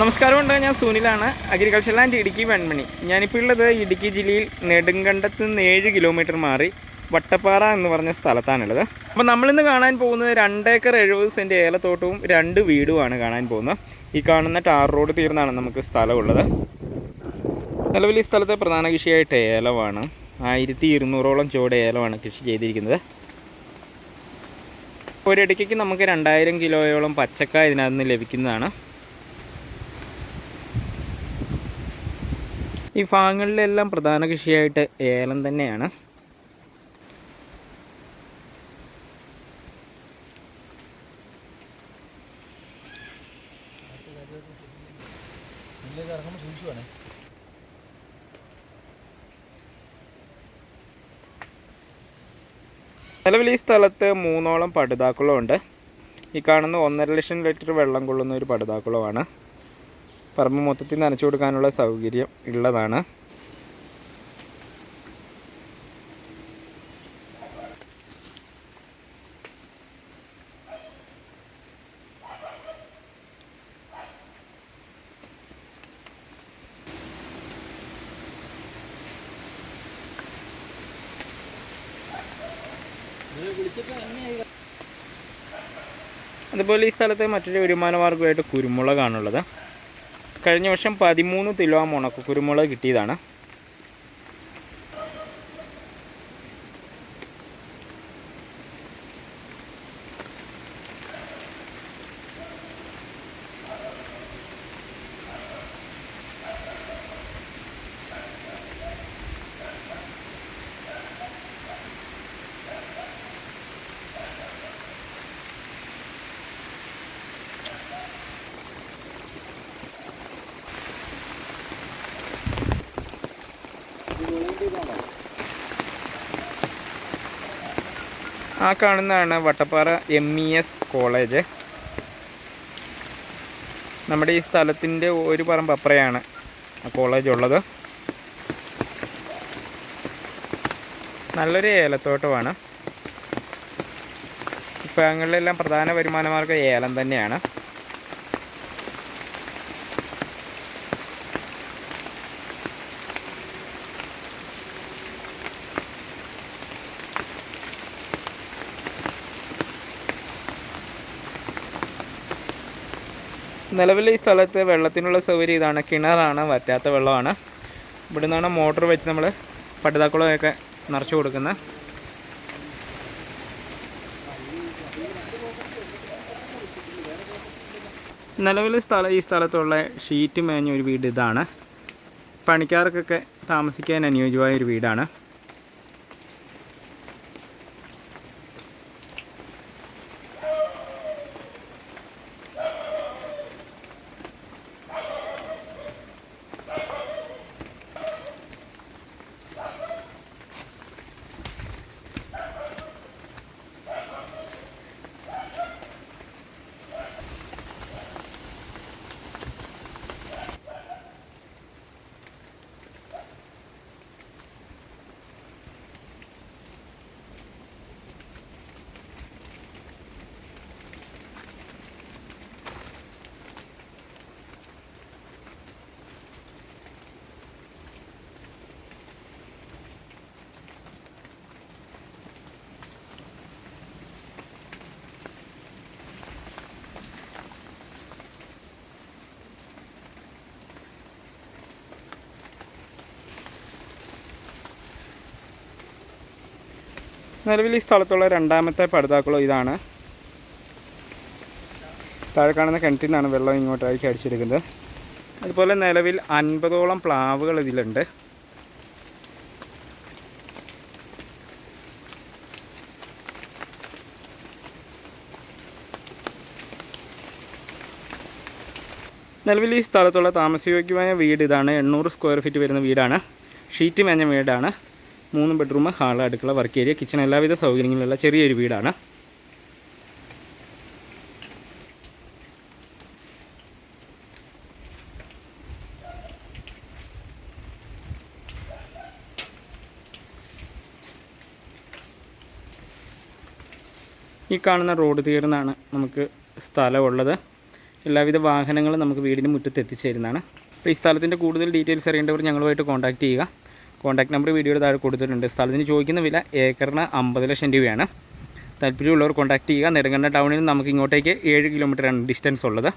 നമസ്കാരം ഉണ്ട് ഞാൻ സുനിലാണ് അഗ്രികൾച്ചർ ലാൻഡ് ഇടുക്കി വെൺമണി. ഞാനിപ്പോൾ ഉള്ളത് ഇടുക്കി ജില്ലയിൽ നെടുങ്കണ്ടത്ത് നിന്ന് ഏഴ് കിലോമീറ്റർ മാറി വട്ടപ്പാറ എന്ന് പറഞ്ഞ സ്ഥലത്താണുള്ളത്. അപ്പോൾ നമ്മളിന്ന് കാണാൻ പോകുന്നത് രണ്ടേക്കർ എഴുപത് സെന്റ് ഏലത്തോട്ടവും രണ്ട് വീടുമാണ് കാണാൻ പോകുന്നത്. ഈ കാണുന്ന ടാർ റോഡ് തീർന്നാണ് നമുക്ക് സ്ഥലമുള്ളത്. നിലവിൽ ഈ സ്ഥലത്തെ പ്രധാന കൃഷിയായിട്ട് ഏലമാണ് ആയിരത്തി ഇരുന്നൂറോളം ചുവട് ഏലമാണ് കൃഷി ചെയ്തിരിക്കുന്നത്. ഒരിടയ്ക്ക് നമുക്ക് രണ്ടായിരം കിലോയോളം പച്ചക്ക ഇതിനകത്ത് നിന്ന് ലഭിക്കുന്നതാണ്. ഈ ഭാഗങ്ങളിലെല്ലാം പ്രധാന കൃഷിയായിട്ട് ഏലം തന്നെയാണ്. നിലവിൽ ഈ സ്ഥലത്ത് മൂന്നോളം പടുതാക്കുളമുണ്ട്. ഈ കാണുന്ന ഒന്നര ലക്ഷം ലിറ്റർ വെള്ളം കൊള്ളുന്ന ഒരു പടുതാക്കുളമാണ്. പറമ്പ് മൊത്തത്തിൽ നനച്ചു കൊടുക്കാനുള്ള സൗകര്യം ഉള്ളതാണ്. അതുപോലെ ഈ സ്ഥലത്തെ മറ്റൊരു വരുമാന മാർഗമായിട്ട് കുരുമുളകാണുള്ളത്. കഴിഞ്ഞ വർഷം പതിമൂന്ന് കിലോ മുണക്ക് കുരുമുളക് കിട്ടിയതാണ്. ആ കാണുന്നതാണ് Vattappara M E S college നമ്മുടെ ഈ സ്ഥലത്തിന്റെ ഒരു പറമ്പ് അപ്പുറയാണ് ആ കോളേജ് ഉള്ളത്. നല്ലൊരു ഏലത്തോട്ടമാണ്. വിഭാഗങ്ങളിലെല്ലാം പ്രധാന വരുമാനമാർഗം ഏലം തന്നെയാണ്. നിലവിൽ ഈ സ്ഥലത്ത് വെള്ളത്തിനുള്ള സൗകര്യം ഇതാണ്. കിണറാണ് വറ്റാത്ത വെള്ളമാണ്. ഇവിടെ നിന്നാണ് മോട്ടർ വെച്ച് നമ്മൾ പടുതാക്കുളമൊക്കെ നിറച്ചു കൊടുക്കുന്നത്. നിലവിൽ സ്ഥല ഈ സ്ഥലത്തുള്ള ഷീറ്റ് മേഞ്ഞ ഒരു വീട് ഇതാണ്. പണിക്കാർക്കൊക്കെ താമസിക്കാൻ അനുയോജ്യമായ ഒരു വീടാണ്. നിലവിൽ ഈ സ്ഥലത്തുള്ള രണ്ടാമത്തെ പടുതാക്കുളം ഇതാണ്. താഴെ കാണുന്ന കിണറ്റിൽ നിന്നാണ് വെള്ളം ഇങ്ങോട്ടേക്ക് അടിച്ചെടുക്കുന്നത് അതുപോലെ നിലവിൽ അൻപതോളം പ്ലാവുകൾ ഇതിലുണ്ട്. നിലവിൽ ഈ സ്ഥലത്തുള്ള താമസയോഗ്യമായ വീട് ഇതാണ്. എണ്ണൂറ് സ്ക്വയർ ഫീറ്റ് വരുന്ന വീടാണ്. ഷീറ്റ് മേഞ്ഞ വീടാണ്. മൂന്ന് ബെഡ്റൂം ഹാൾ അടുക്കള വർക്ക് ഏരിയ കിച്ചൺ എല്ലാവിധ സൗകര്യങ്ങളുള്ള ചെറിയൊരു വീടാണ്. ഈ കാണുന്ന റോഡ് തീർന്നാണ് നമുക്ക് സ്ഥലമുള്ളത്. എല്ലാവിധ വാഹനങ്ങളും നമുക്ക് വീടിന് മുറ്റത്ത് എത്തിച്ചേരുന്നതാണ്. അപ്പോൾ ഈ സ്ഥലത്തിന്റെ കൂടുതൽ ഡീറ്റെയിൽസ് അറിയേണ്ടവർ ഞങ്ങളുമായിട്ട് കോൺടാക്റ്റ് ചെയ്യുക. കോൺടാക്ട് നമ്പർ വീഡിയോയുടെ താഴെ കൊടുത്തിട്ടുണ്ട്. സ്ഥലത്തിന് ചോദിക്കുന്ന വില ഏക്കറിന് അമ്പത് ലക്ഷം രൂപയാണ്. താല്പര്യമുള്ളവർ കോൺടാക്ട് ചെയ്യുക. നെടുങ്കണ്ട ടൗണിൽ നിന്ന് നമുക്ക് ഇങ്ങോട്ടേക്ക് ഏഴ് കിലോമീറ്ററാണ് ഡിസ്റ്റൻസ് ഉള്ളത്.